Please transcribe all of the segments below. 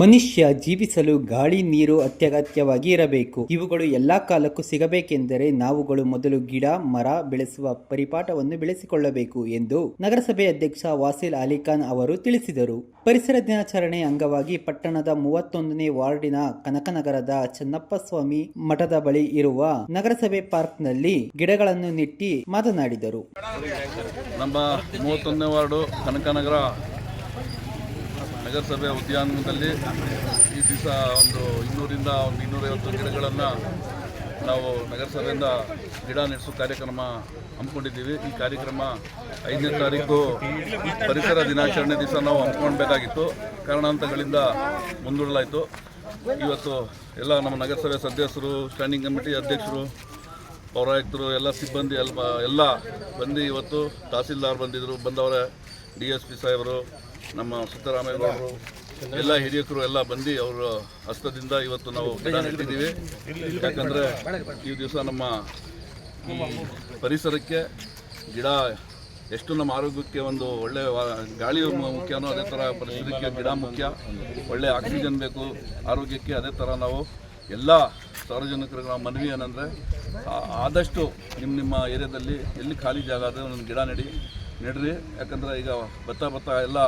ಮನುಷ್ಯ ಜೀವಿಸಲು ಗಾಳಿ, ನೀರು ಅತ್ಯಗತ್ಯವಾಗಿ ಇರಬೇಕು. ಇವುಗಳು ಎಲ್ಲಾ ಕಾಲಕ್ಕೂ ಸಿಗಬೇಕೆಂದರೆ ನಾವುಗಳು ಮೊದಲು ಗಿಡ, ಮರ ಬೆಳೆಸುವ ಪರಿಪಾಠವನ್ನು ಬೆಳೆಸಿಕೊಳ್ಳಬೇಕು ಎಂದು ನಗರಸಭೆ ಅಧ್ಯಕ್ಷ ವಾಸಿಲ್ ಅಲಿಖಾನ್ ಅವರು ತಿಳಿಸಿದರು. ಪರಿಸರ ದಿನಾಚರಣೆ ಅಂಗವಾಗಿ ಪಟ್ಟಣದ ಮೂವತ್ತೊಂದನೇ ವಾರ್ಡಿನ ಕನಕನಗರದ ಚನ್ನಪ್ಪಸ್ವಾಮಿ ಮಠದ ಬಳಿ ಇರುವ ನಗರಸಭೆ ಪಾರ್ಕ್ನಲ್ಲಿ ಗಿಡಗಳನ್ನು ನೆಟ್ಟಿ ಮಾತನಾಡಿದರು. ನಮ್ಮ ವಾರ್ಡು ಕನಕನಗರ ನಗರಸಭೆ ಉದ್ಯಾನವನದಲ್ಲಿ ಈ ದಿವಸ ಒಂದು ಇನ್ನೂರಿಂದ ಒಂದು ಇನ್ನೂರೈವತ್ತು ಗಿಡಗಳನ್ನು ನಾವು ನಗರಸಭೆಯಿಂದ ಗಿಡ ನೆಡೆಸೋ ಕಾರ್ಯಕ್ರಮ ಹಮ್ಮಿಕೊಂಡಿದ್ದೀವಿ. ಈ ಕಾರ್ಯಕ್ರಮ ಐದನೇ ತಾರೀಕು ಪರಿಸರ ದಿನಾಚರಣೆ ದಿವಸ ನಾವು ಹಮ್ಮಿಕೊಳ್ಬೇಕಾಗಿತ್ತು. ಕಾರಣಾಂತರಗಳಿಂದ ಮುಂದೂಡಲಾಯಿತು. ಇವತ್ತು ಎಲ್ಲ ನಮ್ಮ ನಗರಸಭೆ ಸದಸ್ಯರು, ಸ್ಟ್ಯಾಂಡಿಂಗ್ ಕಮಿಟಿ ಅಧ್ಯಕ್ಷರು, ಪೌರಾಯುಕ್ತರು, ಎಲ್ಲ ಸಿಬ್ಬಂದಿ, ಎಲ್ಲ ಎಲ್ಲ ಬಂದು ಇವತ್ತು ತಹಸೀಲ್ದಾರ್ ಬಂದಿದ್ದರು ಬಂದವರೇ ಡಿ ಎಸ್ ಪಿ ಸಾಹೇಬರು ನಮ್ಮ ಸಿದ್ದರಾಮೇಗೌಡರು ಎಲ್ಲ ಹಿರಿಯಕರು ಎಲ್ಲ ಬಂದು ಅವರ ಹಸ್ತದಿಂದ ಇವತ್ತು ನಾವು ಗಿಡ ನೆಟ್ಟಿದ್ದೀವಿ. ಯಾಕಂದರೆ ಈ ದಿವಸ ನಮ್ಮ ಪರಿಸರಕ್ಕೆ ಗಿಡ ಎಷ್ಟು ನಮ್ಮ ಆರೋಗ್ಯಕ್ಕೆ ಒಂದು ಒಳ್ಳೆಯ ಗಾಳಿ ಮುಖ್ಯನೋ ಅದೇ ಥರ ಪರಿಸರಕ್ಕೆ ಗಿಡ ಮುಖ್ಯ. ಒಳ್ಳೆ ಆಕ್ಸಿಜನ್ ಬೇಕು, ಆರೋಗ್ಯಕ್ಕೆ ಅದೇ ಥರ ನಾವು ಎಲ್ಲ ಸಾರ್ವಜನಿಕರಿಗೆ ನಾವು ಮನವಿ ಏನಂದರೆ ಆದಷ್ಟು ನಿಮ್ಮ ನಿಮ್ಮ ಏರಿಯಾದಲ್ಲಿ ಎಲ್ಲಿ ಖಾಲಿ ಜಾಗ ಆದರೆ ಒಂದು ಗಿಡ ನೆಡಿ. ನೆಡ್ರಿ, ಯಾಕಂದರೆ ಈಗ ಭತ್ತ ಭತ್ತ ಎಲ್ಲ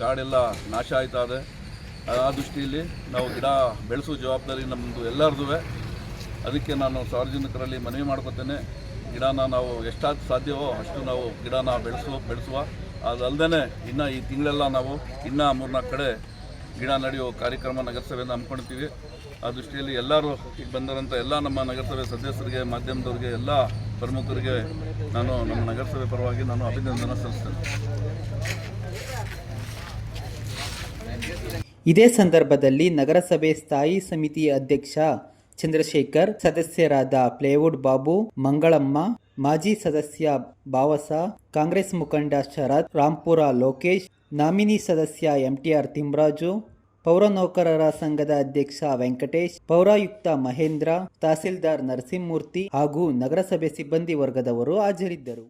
ಕಾಡೆಲ್ಲ ನಾಶ ಆಯ್ತಾ ಇದೆ. ಆ ದೃಷ್ಟಿಯಲ್ಲಿ ನಾವು ಗಿಡ ಬೆಳೆಸೋ ಜವಾಬ್ದಾರಿ ನಮ್ಮದು ಎಲ್ಲರದು ಅದಕ್ಕೆ ನಾನು ಸಾರ್ವಜನಿಕರಲ್ಲಿ ಮನವಿ ಮಾಡ್ಕೊತೇನೆ. ಗಿಡನ ನಾವು ಎಷ್ಟಾದ ಸಾಧ್ಯವೋ ಅಷ್ಟು ನಾವು ಗಿಡನ ಬೆಳೆಸುವ ಬೆಳೆಸುವ. ಅದಲ್ಲದೆ ಇನ್ನು ಈ ತಿಂಗಳೆಲ್ಲ ನಾವು ಇನ್ನೂ ಮೂರ್ನಾಲ್ಕು ಕಡೆ ಗಿಡ ನಡೆಯುವ ಕಾರ್ಯಕ್ರಮ ನಗರಸಭೆಯಿಂದ ಹಮ್ಮಿಕೊಳ್ತೀವಿ ಆ ದೃಷ್ಟಿಯಲ್ಲಿ ಎಲ್ಲರೂ ಈಗ ಬಂದರಂಥ ಎಲ್ಲ ನಮ್ಮ ನಗರಸಭೆ ಸದಸ್ಯರಿಗೆ, ಮಾಧ್ಯಮದವರಿಗೆ, ಎಲ್ಲ ಪ್ರಮುಖರಿಗೆ ನಾನು ನಮ್ಮ ನಗರಸಭೆ ಪರವಾಗಿ ನಾನು ಅಭಿನಂದನೆ ಸಲ್ಲಿಸ್ತೇನೆ. ಇದೇ ಸಂದರ್ಭದಲ್ಲಿ ನಗರಸಭೆ ಸ್ಥಾಯಿ ಸಮಿತಿ ಅಧ್ಯಕ್ಷ ಚಂದ್ರಶೇಖರ್, ಸದಸ್ಯರಾದ ಪ್ಲೇವುಡ್ ಬಾಬು, ಮಂಗಳಮ್ಮ, ಮಾಜಿ ಸದಸ್ಯ ಬಾವಸ, ಕಾಂಗ್ರೆಸ್ ಮುಖಂಡ ಶರತ್ ರಾಂಪುರ ಲೋಕೇಶ್, ನಾಮಿನಿ ಸದಸ್ಯ ಎಂಟಿಆರ್ ತಿಮ್ರಾಜು ಪೌರ ನೌಕರರ ಸಂಘದ ಅಧ್ಯಕ್ಷ ವೆಂಕಟೇಶ್ ಪೌರಾಯುಕ್ತ ಮಹೇಂದ್ರ ತಹಸೀಲ್ದಾರ್ ನರಸಿಂಹಮೂರ್ತಿ ಹಾಗೂ ನಗರಸಭೆ ಸಿಬ್ಬಂದಿ ವರ್ಗದವರು ಹಾಜರಿದ್ದರು.